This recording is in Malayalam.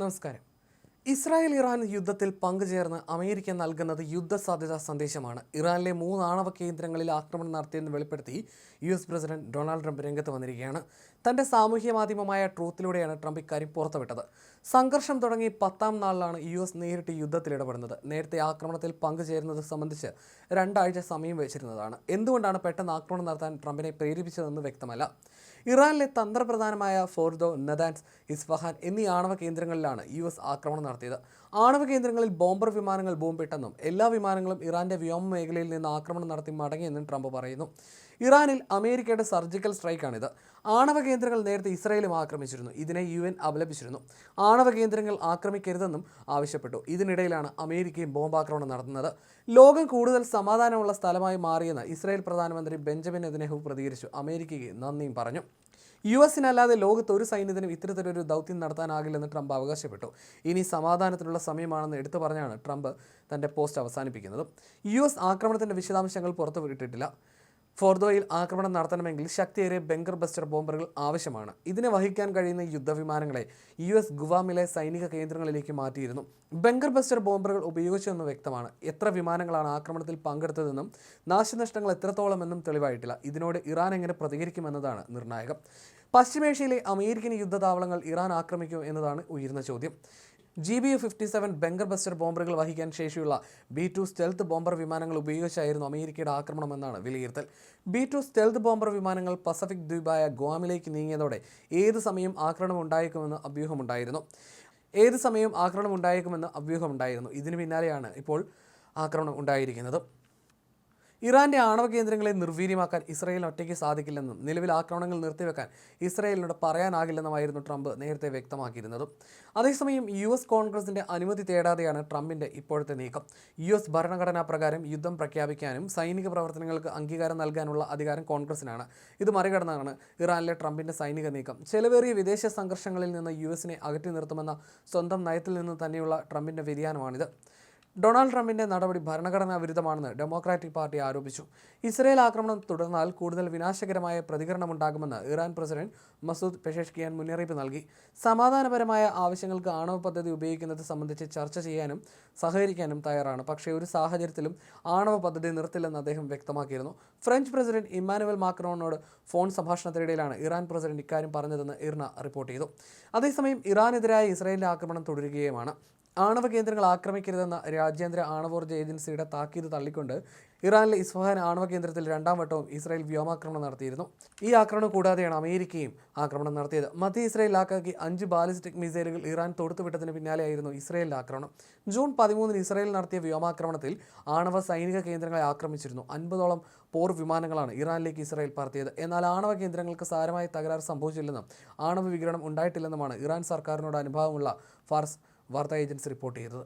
നമസ്കാരം. ഇസ്രായേൽ ഇറാൻ യുദ്ധത്തിൽ പങ്കുചേർന്ന് അമേരിക്ക നൽകുന്നത് യുദ്ധസാധ്യതാ സന്ദേശമാണ്. ഇറാനിലെ മൂന്ന് ആണവ കേന്ദ്രങ്ങളിൽ ആക്രമണം നടത്തിയെന്ന് വെളിപ്പെടുത്തി U S president Donald Trump രംഗത്ത് വന്നിരിക്കുകയാണ്. തന്റെ സാമൂഹ്യ മാധ്യമമായ ട്രൂത്തിലൂടെയാണ് ട്രംപ് ഇക്കാര്യം പുറത്തുവിട്ടത്. സംഘർഷം തുടങ്ങി പത്താം നാളിലാണ് യു എസ് നേരിട്ട് യുദ്ധത്തിൽ ഇടപെടുന്നത്. നേരത്തെ ആക്രമണത്തിൽ പങ്കുചേരുന്നത് സംബന്ധിച്ച് രണ്ടാഴ്ച സമയം വെച്ചിരുന്നതാണ്. എന്തുകൊണ്ടാണ് പെട്ടെന്ന് ആക്രമണം നടത്താൻ ട്രംപിനെ പ്രേരിപ്പിച്ചതെന്ന് വ്യക്തമല്ല. ഇറാനിലെ തന്ത്രപ്രധാനമായ ഫോർദോ നദാൻസ് ഇസ്ഫഹാൻ എന്നീ ആണവ കേന്ദ്രങ്ങളിലാണ് യു എസ് ആക്രമണം നടത്തിയത്. ആണവ കേന്ദ്രങ്ങളിൽ ബോംബർ വിമാനങ്ങൾ ബോംബിട്ടെന്നും എല്ലാ വിമാനങ്ങളും ഇറാന്റെ വ്യോമ മേഖലയിൽ നിന്ന് ആക്രമണം നടത്തി മടങ്ങിയെന്നും ട്രംപ് പറയുന്നു. ഇറാനിൽ അമേരിക്കയുടെ സർജിക്കൽ സ്ട്രൈക്കാണിത്. ആണവ കേന്ദ്രങ്ങൾ നേരത്തെ ഇസ്രായേലും ആക്രമിച്ചിരുന്നു. ഇതിനെ യു എൻ അപലപിച്ചിരുന്നു. ആണവ കേന്ദ്രങ്ങൾ ആക്രമിക്കരുതെന്നും ആവശ്യപ്പെട്ടു. ഇതിനിടയിലാണ് അമേരിക്കയും ബോംബാക്രമണം നടത്തുന്നത്. ലോകം കൂടുതൽ സമാധാനമുള്ള സ്ഥലമായി മാറിയെന്ന് ഇസ്രായേൽ പ്രധാനമന്ത്രി ബെഞ്ചമിൻ നെതന്യാഹു പ്രതികരിച്ചു. അമേരിക്കയ്ക്ക് നന്ദിയും പറഞ്ഞു. യു എസിനല്ലാതെ ലോകത്ത് ഒരു സൈന്യത്തിനും ഇത്തരത്തിലൊരു ദൗത്യം നടത്താനാകില്ലെന്ന് ട്രംപ് അവകാശപ്പെട്ടു. ഇനി സമാധാനത്തിനുള്ള സമയമാണെന്ന് എടുത്തു പറഞ്ഞാണ് ട്രംപ് തന്റെ പോസ്റ്റ് അവസാനിപ്പിക്കുന്നത്. യു എസ് ആക്രമണത്തിന്റെ വിശദാംശങ്ങൾ പുറത്തുവിട്ടിട്ടില്ല. ഫോർദോയിൽ ആക്രമണം നടത്തണമെങ്കിൽ ശക്തിയേറിയ ബംഗർ ബസ്റ്റർ ബോംബറുകൾ ആവശ്യമാണ്. ഇതിനെ വഹിക്കാൻ കഴിയുന്ന യുദ്ധവിമാനങ്ങളെ യു എസ് ഗുവാമിലെ സൈനിക കേന്ദ്രങ്ങളിലേക്ക് മാറ്റിയിരുന്നു. ബംഗർ ബസ്റ്റർ ബോംബറുകൾ ഉപയോഗിച്ചതെന്ന് വ്യക്തമാണ്. എത്ര വിമാനങ്ങളാണ് ആക്രമണത്തിൽ പങ്കെടുത്തതെന്നും നാശനഷ്ടങ്ങൾ എത്രത്തോളമെന്നും തെളിവായിട്ടില്ല. ഇതിനോട് ഇറാൻ എങ്ങനെ പ്രതികരിക്കുമെന്നതാണ് നിർണായകം. പശ്ചിമേഷ്യയിലെ അമേരിക്കൻ യുദ്ധതാവളങ്ങൾ ഇറാൻ ആക്രമിക്കും എന്നതാണ് ഉയർന്ന ചോദ്യം. G B fifty seven bunker buster ബോംബറുകൾ വഹിക്കാൻ ശേഷിയുള്ള ബി ടു സ്റ്റെൽത്ത് ബോംബർ വിമാനങ്ങൾ ഉപയോഗിച്ചായിരുന്നു അമേരിക്കയുടെ ആക്രമണമെന്നാണ് വിലയിരുത്തൽ. ബി ടു സ്റ്റെൽത്ത് ബോംബർ വിമാനങ്ങൾ പസഫിക് ദ്വീപായ ഗോമിലേക്ക് നീങ്ങിയതോടെ ഏത് സമയം ആക്രമണം ഉണ്ടായേക്കുമെന്ന് അഭ്യൂഹമുണ്ടായിരുന്നു. ഏത് സമയം ആക്രമണം ഉണ്ടായേക്കുമെന്ന് അഭ്യൂഹമുണ്ടായിരുന്നു. ഇതിനു പിന്നാലെയാണ് ഇപ്പോൾ ആക്രമണം ഉണ്ടായിരിക്കുന്നത്. ഇറാന്റെ ആണവ കേന്ദ്രങ്ങളെ നിർവീര്യമാക്കാൻ ഇസ്രയേലിന് ഒറ്റയ്ക്ക് സാധിക്കില്ലെന്നും നിലവിൽ ആക്രമണങ്ങൾ നിർത്തിവെക്കാൻ ഇസ്രയേലിനോട് പറയാനാകില്ലെന്നുമായിരുന്നു ട്രംപ് നേരത്തെ വ്യക്തമാക്കിയിരുന്നത്. അതേസമയം യു എസ് കോൺഗ്രസിന്റെ അനുമതി തേടാതെയാണ് ട്രംപിന്റെ ഇപ്പോഴത്തെ നീക്കം. യു എസ് ഭരണഘടനാ പ്രകാരം യുദ്ധം പ്രഖ്യാപിക്കാനും സൈനിക പ്രവർത്തനങ്ങൾക്ക് അംഗീകാരം നൽകാനുള്ള അധികാരം കോൺഗ്രസിനാണ്. ഇത് മറികടന്നാണ് ഇറാനിലെ ട്രംപിന്റെ സൈനിക നീക്കം. ചെലവേറിയ വിദേശ സംഘർഷങ്ങളിൽ നിന്ന് യു എസിനെ അകറ്റി നിർത്തുമെന്ന സ്വന്തം നയത്തിൽ നിന്ന് തന്നെയുള്ള ട്രംപിന്റെ വ്യതിയാനമാണിത്. ഡൊണാൾഡ് ട്രംപിന്റെ നടപടി ഭരണഘടനാ വിരുദ്ധമാണെന്ന് ഡെമോക്രാറ്റിക് പാർട്ടി ആരോപിച്ചു. ഇസ്രയേൽ ആക്രമണം തുടർന്നാൽ കൂടുതൽ വിനാശകരമായ പ്രതികരണമുണ്ടാകുമെന്ന് ഇറാൻ പ്രസിഡന്റ് മസൂദ് പെഷേഷ്കിയാൻ മുന്നറിയിപ്പ് നൽകി. സമാധാനപരമായ ആവശ്യങ്ങൾക്ക് ആണവ പദ്ധതി ഉപയോഗിക്കുന്നത് സംബന്ധിച്ച് ചർച്ച ചെയ്യാനും സഹകരിക്കാനും തയ്യാറാണ്. പക്ഷേ ഒരു സാഹചര്യത്തിലും ആണവ പദ്ധതി നിർത്തില്ലെന്ന് അദ്ദേഹം വ്യക്തമാക്കിയിരുന്നു. ഫ്രഞ്ച് പ്രസിഡന്റ് ഇമ്മാനുവൽ മാക്രോണോട് ഫോൺ സംഭാഷണത്തിനിടയിലാണ് ഇറാൻ പ്രസിഡന്റ് ഇക്കാര്യം പറഞ്ഞതെന്ന് ഇർണ റിപ്പോർട്ട് ചെയ്തു. അതേസമയം ഇറാനെതിരായ ഇസ്രായേലിന്റെ ആക്രമണം തുടരുകയുമാണ്. ആണവ കേന്ദ്രങ്ങൾ ആക്രമിക്കരുതെന്ന രാജ്യാന്തര ആണവോർജ ഏജൻസിയുടെ താക്കീത് തള്ളിക്കൊണ്ട് ഇറാനിലെ ഇസ്ഫഹാൻ ആണവ കേന്ദ്രത്തിൽ രണ്ടാം വട്ടവും ഇസ്രായേൽ വ്യോമാക്രമണം നടത്തിയിരുന്നു. ഈ ആക്രമണം കൂടാതെയാണ് അമേരിക്കയും ആക്രമണം നടത്തിയത്. മധ്യ ഇസ്രായേൽ ആക്കാക്കി അഞ്ച് ബാലിസ്റ്റിക് മിസൈലുകൾ ഇറാൻ തൊടുത്തുവിട്ടതിന് പിന്നാലെയായിരുന്നു ഇസ്രായേലിന്റെ ആക്രമണം. ജൂൺ പതിമൂന്നിന് ഇസ്രായേൽ നടത്തിയ വ്യോമാക്രമണത്തിൽ ആണവ സൈനിക കേന്ദ്രങ്ങളെ ആക്രമിച്ചിരുന്നു. അൻപതോളം പോർ വിമാനങ്ങളാണ് ഇറാനിലേക്ക് ഇസ്രായേൽ പറത്തിയത്. എന്നാൽ ആണവ കേന്ദ്രങ്ങൾക്ക് സാരമായ തകരാർ സംഭവിച്ചില്ലെന്നും ആണവ വികിരണം ഉണ്ടായിട്ടില്ലെന്നുമാണ് ഇറാൻ സർക്കാരിനോട് അനുഭാവമുള്ള ഫാർസ് വാർത്താ ഏജൻസി റിപ്പോർട്ട് ചെയ്തത്.